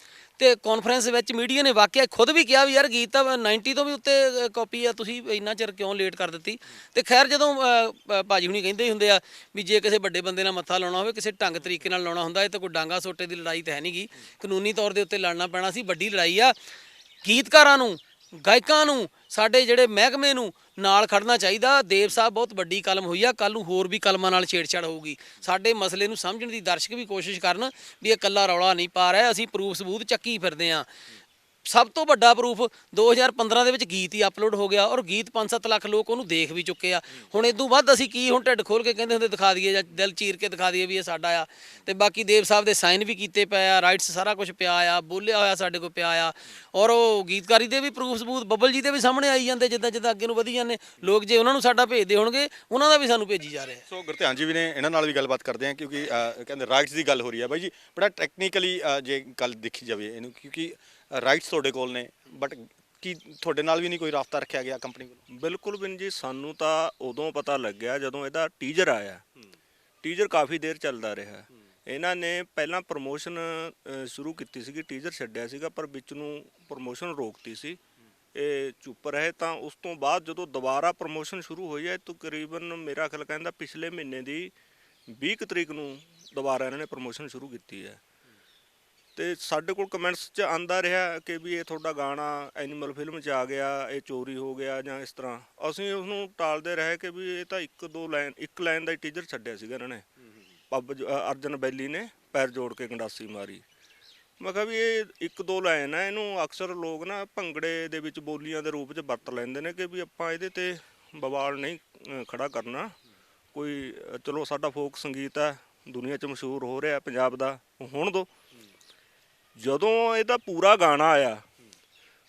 ਤੇ ਕਾਨਫਰੰਸ ਵਿੱਚ ਮੀਡੀਆ ਨੇ ਵਾਕਿਆ ਖੁਦ ਵੀ ਕਿਹਾ ਵੀ ਯਾਰ ਗੀਤ ਤਾਂ 90 ਤੋਂ ਵੀ ਉੱਤੇ ਕਾਪੀ ਆ ਤੁਸੀਂ ਇੰਨਾ ਚਿਰ ਕਿਉਂ ਲੇਟ ਕਰ ਦਿੱਤੀ? ਤੇ ਖੈਰ ਜਦੋਂ ਅ, ਪ- ਭਾਜੀ ਹੁਣੀ ਕਹਿੰਦੇ ਹੀ ਹੁੰਦੇ ਆ ਵੀ ਜੇ ਕਿਸੇ ਵੱਡੇ ਬੰਦੇ ਨਾਲ ਮੱਥਾ ਲਾਉਣਾ ਹੋਵੇ ਕਿਸੇ ਢੰਗ ਤਰੀਕੇ ਨਾਲ ਲਾਉਣਾ ਹੁੰਦਾ ਇਹ ਤਾਂ ਕੋਈ ਡਾਂਗਾ ਸੋਟੇ ਦੀ ਲੜਾਈ ਤਾਂ ਹੈ ਨਹੀਂਗੀ ਕਾਨੂੰਨੀ ਤੌਰ ਦੇ ਉੱਤੇ ਲੜਨਾ ਪੈਣਾ ਸੀ ਵੱਡੀ ਲੜਾਈ ਆ। ਗੀਤਕਾਰਾਂ ਨੂੰ, ਗਾਇਕਾਂ ਨੂੰ, ਸਾਡੇ ਜਿਹੜੇ ਮਹਿਕਮੇ ਨੂੰ ਨਾਲ ਖੜਨਾ ਚਾਹੀਦਾ। ਦੇਵ ਸਾਹਿਬ ਬਹੁਤ ਵੱਡੀ ਕਲਮ ਹੋਈ ਆ ਕੱਲ ਨੂੰ ਹੋਰ ਵੀ ਕਲਮਾਂ ਨਾਲ ਛੇੜਛਾੜ ਹੋਊਗੀ। ਸਾਡੇ ਮਸਲੇ ਨੂੰ ਸਮਝਣ ਦੀ ਦਰਸ਼ਕ ਵੀ ਕੋਸ਼ਿਸ਼ ਕਰਨ ਵੀ ਇਹ ਕੱਲਾ ਰੌਲਾ ਨਹੀਂ ਪਾ ਰਿਹਾ, ਅਸੀਂ ਪ੍ਰੂਫ ਸਬੂਤ ਚੱਕੀ ਫਿਰਦੇ ਆ ਸਭ ਤੋਂ ਵੱਡਾ ਪ੍ਰੂਫ 2015 ਦੇ ਵਿੱਚ ਗੀਤ ਹੀ ਅਪਲੋਡ ਹੋ ਗਿਆ ਔਰ ਗੀਤ 5-7 ਲੱਖ ਲੋਕ ਉਹਨੂੰ ਦੇਖ ਵੀ ਚੁੱਕੇ ਆ। ਹੁਣ ਇਦੋਂ ਵੱਧ ਅਸੀਂ ਕੀ ਹੁਣ ਢਿੱਡ ਖੋਲ ਕੇ ਕਹਿੰਦੇ ਹੁੰਦੇ ਦਿਖਾ ਦਈਏ ਜਾਂ ਦਿਲ ਚੀਰ ਕੇ ਦਿਖਾ ਦਈਏ ਵੀ ਇਹ ਸਾਡਾ ਆ। ਤੇ ਬਾਕੀ ਦੇਵ ਸਾਹਿਬ ਦੇ ਸਾਈਨ ਵੀ ਕੀਤੇ ਪਏ ਆ ਰਾਈਟਸ ਸਾਰਾ ਕੁਝ ਪਿਆ ਆ, ਬੋਲਿਆ ਹੋਇਆ ਸਾਡੇ ਕੋਲ ਪਿਆ ਆ। ਔਰ ਉਹ ਗੀਤਕਾਰੀ ਦੇ ਵੀ ਪ੍ਰੂਫ ਸਬੂਤ ਬੱਬਲ ਜੀ ਦੇ ਵੀ ਸਾਹਮਣੇ ਆਈ ਜਾਂਦੇ ਜਿੱਦਾਂ ਜਿੱਦਾਂ ਅੱਗੇ ਨੂੰ ਵਧੀ ਜਾਂਦੇ। ਲੋਕ ਜੇ ਉਹਨਾਂ ਨੂੰ ਸਾਡਾ ਭੇਜਦੇ ਹੋਣਗੇ, ਉਹਨਾਂ ਦਾ ਵੀ ਸਾਨੂੰ ਭੇਜੀ ਜਾ ਰਿਹਾ। ਸੋ ਗੁਰਧਿਆਨ ਜੀ ਵੀ ਨੇ ਇਹਨਾਂ ਨਾਲ ਵੀ ਗੱਲਬਾਤ ਕਰਦੇ ਹਾਂ ਕਿਉਂਕਿ ਕਹਿੰਦੇ ਰਾਈਟਸ ਦੀ ਗੱਲ ਹੋ ਰਹੀ ਹੈ ਬਾਈ ਜੀ। ਬੜਾ ਟੈਕਨੀਕਲੀ ਜੇ ਗੱਲ ਦੇਖੀ ਜਾਵੇ ਇਹਨੂੰ, ਕਿਉਂਕਿ ਰਾਈਟਸ ਤੁਹਾਡੇ ਕੋਲ ਨੇ ਬਟ ਕੀ ਤੁਹਾਡੇ ਨਾਲ ਵੀ ਨਹੀਂ ਕੋਈ ਰਾਬਤਾ ਰੱਖਿਆ ਗਿਆ ਕੰਪਨੀ ਕੋਲ ਬਿਲਕੁਲ ਬਿਨ ਜੀ ਸਾਨੂੰ ਤਾਂ ਉਦੋਂ ਪਤਾ ਲੱਗਿਆ ਜਦੋਂ ਇਹਦਾ ਟੀਜ਼ਰ ਆਇਆ। ਟੀਜ਼ਰ ਕਾਫੀ ਦੇਰ ਚੱਲਦਾ ਰਿਹਾ। ਇਹਨਾਂ ਨੇ ਪਹਿਲਾਂ ਪ੍ਰੋਮੋਸ਼ਨ ਸ਼ੁਰੂ ਕੀਤੀ ਸੀਗੀ ਟੀਜ਼ਰ ਛੱਡਿਆ ਸੀਗਾ ਪਰ ਵਿੱਚ ਨੂੰ ਪ੍ਰੋਮੋਸ਼ਨ ਰੋਕਤੀ ਸੀ। ਇਹ ਚੁੱਪ ਰਹੇ ਤਾਂ ਉਸ ਤੋਂ ਬਾਅਦ ਜਦੋਂ ਦੁਬਾਰਾ ਪ੍ਰੋਮੋਸ਼ਨ ਸ਼ੁਰੂ ਹੋਈ ਹੈ ਤਕਰੀਬਨ ਮੇਰਾ ਖਿਆਲ ਕਹਿੰਦਾ ਪਿਛਲੇ ਮਹੀਨੇ ਦੀ 20 ਕੁ ਤਰੀਕ ਨੂੰ ਦੁਬਾਰਾ ਇਹਨਾਂ ਨੇ ਪ੍ਰੋਮੋਸ਼ਨ ਸ਼ੁਰੂ ਕੀਤੀ ਹੈ। ਤੇ ਸਾਡੇ ਕੋਲ ਕਮੈਂਟਸ 'ਚ ਆਂਦਾ ਰਿਹਾ ਕਿ ਵੀ ਇਹ ਤੁਹਾਡਾ ਗਾਣਾ ਐਨੀਮਲ ਫਿਲਮ 'ਚ ਆ ਗਿਆ ਇਹ ਚੋਰੀ ਹੋ ਗਿਆ ਜਾਂ ਇਸ ਤਰ੍ਹਾਂ। ਅਸੀਂ ਉਹਨੂੰ ਟਾਲਦੇ ਰਹੇ ਕਿ ਵੀ ਇਹ ਤਾਂ ਇੱਕ ਦੋ ਲਾਈਨ ਇੱਕ ਲਾਈਨ ਦਾ ਟੀਜ਼ਰ ਛੱਡਿਆ ਸੀਗਾ ਇਹਨਾਂ ਨੇ। ਪੱਬ ਅਰਜਨ ਬੈਲੀ ਨੇ ਪੈਰ ਜੋੜ ਕੇ ਗੰਡਾਸੀ ਮਾਰੀ। ਮੈਂ ਕਿਹਾ ਵੀ ਇਹ ਇੱਕ ਦੋ ਲਾਈਨ ਹੈ ਇਹਨੂੰ ਅਕਸਰ ਲੋਕ ਨਾ ਭੰਗੜੇ ਦੇ ਵਿੱਚ ਬੋਲੀਆਂ ਦੇ ਰੂਪ 'ਚ ਵਰਤ ਲੈਂਦੇ ਨੇ ਕਿ ਵੀ ਆਪਾਂ ਇਹਦੇ ਤੇ ਬਵਾਲ ਨਹੀਂ ਅ, ਖੜਾ ਕਰਨਾ। ਕੋਈ ਚਲੋ ਸਾਡਾ ਫੋਕ ਸੰਗੀਤ ਹੈ ਦੁਨੀਆ 'ਚ ਮਸ਼ਹੂਰ ਹੋ ਰਿਹਾ ਪੰਜਾਬ ਦਾ ਹੁਣ ਦੋ। ਜਦੋਂ ਇਹਦਾ ਪੂਰਾ ਗਾਣਾ ਆਇਆ,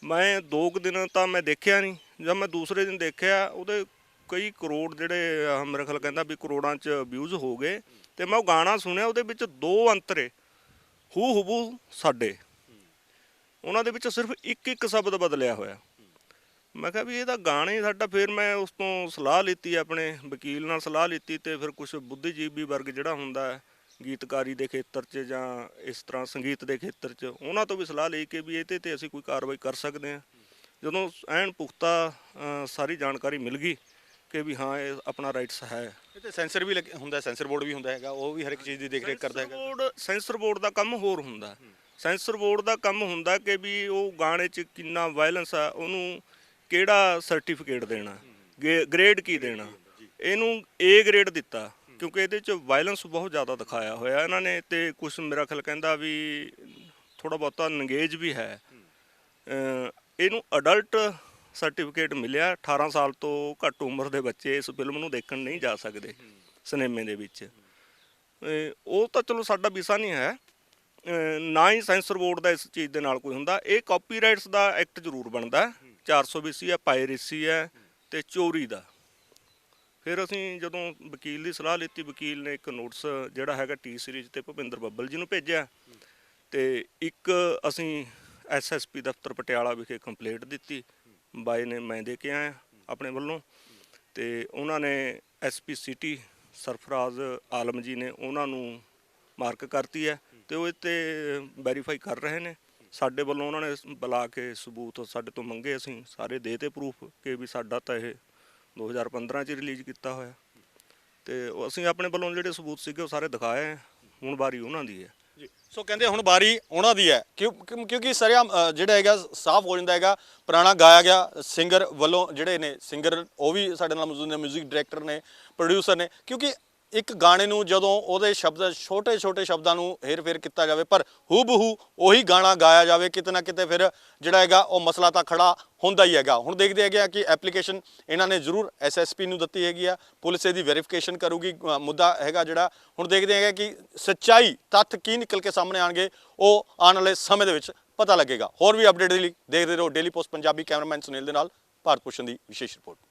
ਮੈਂ ਦੋ ਕੁ ਦਿਨ ਤਾਂ ਮੈਂ ਦੇਖਿਆ ਨਹੀਂ। ਜਦ ਮੈਂ ਦੂਸਰੇ ਦਿਨ ਦੇਖਿਆ, ਉਹਦੇ ਕਈ ਕਰੋੜ ਜਿਹੜੇ ਮੇਰੇ ਖਿਆਲ ਕਹਿੰਦਾ ਵੀ ਕਰੋੜਾਂ ਚ ਵਿਊਜ਼ ਹੋ ਗਏ ਤੇ ਮੈਂ ਉਹ ਗਾਣਾ ਸੁਣਿਆ, ਉਹਦੇ ਵਿੱਚ ਦੋ ਅੰਤਰੇ, ਹੂ ਹੂ ਸਾਡੇ। ਉਹਨਾਂ ਦੇ ਵਿੱਚ ਸਿਰਫ ਇੱਕ ਇੱਕ ਸ਼ਬਦ ਬਦਲਿਆ ਹੋਇਆ। ਮੈਂ ਕਿਹਾ ਵੀ ਇਹਦਾ ਗਾਣਾ ਹੀ ਸਾਡਾ, ਫਿਰ ਮੈਂ ਉਸ ਤੋਂ ਸਲਾਹ ਲਿੱਤੀ ਆਪਣੇ ਵਕੀਲ ਨਾਲ ਸਲਾਹ ਲਿੱਤੀ ਤੇ ਫਿਰ ਕੁਝ ਬੁੱਧੀਜੀਵੀ ਵਰਗ ਜਿਹੜਾ ਹੁੰਦਾ ਹੈ ਗੀਤਕਾਰੀ ਦੇ ਖੇਤਰ 'ਚ ਜਾਂ ਇਸ ਤਰ੍ਹਾਂ ਸੰਗੀਤ ਦੇ ਖੇਤਰ 'ਚ ਉਹਨਾਂ ਤੋਂ ਵੀ ਸਲਾਹ ਲਈ ਕਿ ਵੀ ਇਹਦੇ ਤੇ ਅਸੀਂ ਕੋਈ ਕਾਰਵਾਈ ਕਰ ਸਕਦੇ ਹਾਂ। ਜਦੋਂ ਐਨ ਪੁਖਤਾ ਸਾਰੀ ਜਾਣਕਾਰੀ ਮਿਲ ਗਈ ਕਿ ਵੀ ਹਾਂ ਇਹ ਆਪਣਾ ਰਾਈਟਸ ਹੈ। ਇਹ ਤੇ ਸੈਂਸਰ ਵੀ ਲੱਗੇ- ਹੁੰਦਾ ਸੈਂਸਰ ਬੋਰਡ ਵੀ ਹੁੰਦਾ ਹੈਗਾ ਉਹ ਵੀ ਹਰ ਇੱਕ ਚੀਜ਼ ਦੀ ਦੇਖ ਰੇਖ ਕਰਦਾ ਹੈਗਾ। ਬੋਰਡ ਸੈਂਸਰ ਬੋਰਡ ਦਾ ਕੰਮ ਹੋਰ ਹੁੰਦਾ। ਸੈਂਸਰ ਬੋਰਡ ਦਾ ਕੰਮ ਹੁੰਦਾ ਕਿ ਵੀ ਉਹ ਗਾਣੇ 'ਚ ਕਿੰਨਾ ਵਾਇਲੈਂਸ ਆ ਉਹਨੂੰ ਕਿਹੜਾ ਸਰਟੀਫਿਕੇਟ ਦੇਣਾ ਗ੍ਰੇਡ ਕੀ ਦੇਣਾ। ਇਹਨੂੰ A ਗ੍ਰੇਡ ਦਿੱਤਾ। ਕਿਉਂਕਿ ਇਹਦੇ 'ਚ ਵਾਇਲੈਂਸ ਬਹੁਤ ਜ਼ਿਆਦਾ ਦਿਖਾਇਆ ਹੋਇਆ ਇਹਨਾਂ ਨੇ ਤੇ ਕੁਝ ਮੇਰਾ ਖਿਆਲ ਕਹਿੰਦਾ ਵੀ ਥੋੜਾ ਬਹੁਤਾ ਨੰਗੇਜ ਵੀ ਹੈ। ਇਹਨੂੰ ਅਡਲਟ ਸਰਟੀਫਿਕੇਟ ਮਿਲਿਆ 18 ਸਾਲ ਤੋਂ ਘੱਟ ਉਮਰ ਦੇ ਬੱਚੇ ਇਸ ਫਿਲਮ ਨੂੰ ਦੇਖਣ ਨਹੀਂ ਜਾ ਸਕਦੇ ਸਿਨੇਮੇ ਦੇ ਵਿੱਚ। ਉਹ ਤਾਂ ਚਲੋ ਸਾਡਾ ਵਿਸ਼ਾ ਨਹੀਂ ਹੈ। ਨਾ ਹੀ ਸੈਂਸਰ ਬੋਰਡ ਦਾ ਇਸ ਚੀਜ਼ ਦੇ ਨਾਲ ਕੋਈ ਹੁੰਦਾ। ਇਹ ਕਾਪੀਰਾਈਟਸ ਦਾ ਐਕਟ ਜ਼ਰੂਰ ਬਣਦਾ। ਹੈ। 420 ਹੈ, ਪਾਇਰੇਸੀ ਹੈ ਤੇ ਚੋਰੀ ਦਾ। ਫਿਰ ਅਸੀਂ ਜਦੋਂ ਵਕੀਲ ਦੀ ਸਲਾਹ ਲਿੱਤੀ, ਵਕੀਲ ਨੇ ਇੱਕ ਨੋਟਿਸ ਜਿਹੜਾ ਹੈਗਾ ਟੀ ਸੀਰੀਜ਼ ਤੇ ਭੁਪਿੰਦਰ ਬੱਬਲ ਜੀ ਨੂੰ ਭੇਜਿਆ। ਤੇ ਇੱਕ ਅਸੀਂ ਐਸਐਸਪੀ ਦਫ਼ਤਰ ਪਟਿਆਲਾ ਵਿਖੇ ਕੰਪਲੇਂਟ ਦਿੱਤੀ। ਬਾਈ ਨੇ ਮੈਂ ਦੇ ਕੇ ਆਇਆ ਆਪਣੇ ਵੱਲੋਂ। ਤੇ ਉਹਨਾਂ ਨੇ ਐਸਪੀ ਸਿਟੀ ਸਰਫਰਾਜ਼ ਆਲਮ ਜੀ ਨੇ ਉਹਨਾਂ ਨੂੰ ਮਾਰਕ ਕਰਤੀ ਹੈ ਤੇ ਉਹ ਇਹ ਤੇ ਵੈਰੀਫਾਈ ਕਰ ਰਹੇ ਨੇ। ਸਾਡੇ ਵੱਲੋਂ ਉਹਨਾਂ ਨੇ ਬੁਲਾ ਕੇ ਸਬੂਤ ਸਾਡੇ ਤੋਂ ਮੰਗੇ ਅਸੀਂ। ਸਾਰੇ ਦੇ ਤੇ ਪ੍ਰੂਫ ਕਿ ਵੀ ਸਾਡਾ ਤਾਂ ਇਹ 2015 ਚ ਰਿਲੀਜ਼ ਕੀਤਾ ਹੋਇਆ। ਤੇ ਅਸੀਂ ਆਪਣੇ ਵੱਲੋਂ ਜਿਹੜੇ ਸਬੂਤ ਸੀਗੇ ਉਹ ਸਾਰੇ ਦਿਖਾਏ ਹੈ ਹੁਣ ਵਾਰੀ ਉਹਨਾਂ ਦੀ ਹੈ ਜੀ। ਸੋ ਕਹਿੰਦੇ ਹੁਣ ਬਾਰੀ ਉਹਨਾਂ ਦੀ ਹੈ ਕਿਉਂ ਕਿਉਂ- ਕਿਉਂਕਿ ਸਰਿਆ ਜਿਹੜਾ ਹੈਗਾ, ਸਾਫ਼ ਹੋ ਜਾਂਦਾ ਹੈਗਾ, ਪੁਰਾਣਾ ਗਾਇਆ ਗਿਆ ਸਿੰਗਰ ਵੱਲੋਂ ਜਿਹੜੇ ਨੇ ਸਿੰਗਰ ਉਹ ਵੀ ਸਾਡੇ ਨਾਲ ਮੌਜੂਦ ਨੇ 뮤직 ਡਾਇਰੈਕਟਰ ਨੇ ਪ੍ਰੋਡਿਊਸਰ ਨੇ। ਕਿਉਂਕਿ ਇੱਕ ਗਾਣੇ ਨੂੰ ਜਦੋਂ ਉਹਦੇ ਸ਼ਬਦ ਛੋਟੇ ਛੋਟੇ ਸ਼ਬਦਾਂ ਨੂੰ ਹੇਰ-ਫੇਰ ਕੀਤਾ ਜਾਵੇ, ਪਰ ਹੂ ਬਹੂ ਉਹੀ ਗਾਣਾ ਗਾਇਆ ਜਾਵੇ, ਕਿਤੇ ਨਾ ਕਿਤੇ ਫਿਰ ਜਿਹੜਾ ਹੈਗਾ ਉਹ ਮਸਲਾ ਤਾਂ ਖੜਾ ਹੁੰਦਾ ਹੀ ਹੈਗਾ। ਹੁਣ ਦੇਖਦੇ ਹੈਗੇ ਆ ਕਿ ਐਪਲੀਕੇਸ਼ਨ ਇਹਨਾਂ ਨੇ ਜ਼ਰੂਰ ਐਸਐਸਪੀ ਨੂੰ ਦਿੱਤੀ ਹੈਗੀ ਆ, ਪੁਲਿਸ ਇਹਦੀ ਵੈਰੀਫਿਕੇਸ਼ਨ ਕਰੂਗੀ ਮੁੱਦਾ ਹੈਗਾ ਜਿਹੜਾ। ਹੁਣ ਦੇਖਦੇ ਹੈਗੇ ਕਿ ਸੱਚਾਈ ਤੱਥ ਕੀ ਨਿਕਲ ਕੇ ਸਾਹਮਣੇ ਆਣਗੇ, ਉਹ ਆਉਣ ਵਾਲੇ ਸਮੇਂ ਦੇ ਵਿੱਚ ਪਤਾ ਲੱਗੇਗਾ। ਹੋਰ ਵੀ ਅਪਡੇਟ ਦੇ ਲਈ ਦੇਖਦੇ ਰਹੋ daily post Punjabi cameraman Sunil ਦੇ ਨਾਲ, ਭਾਰਤ ਭੂਸ਼ਣ ਦੀ ਵਿਸ਼ੇਸ਼ ਰਿਪੋਰਟ।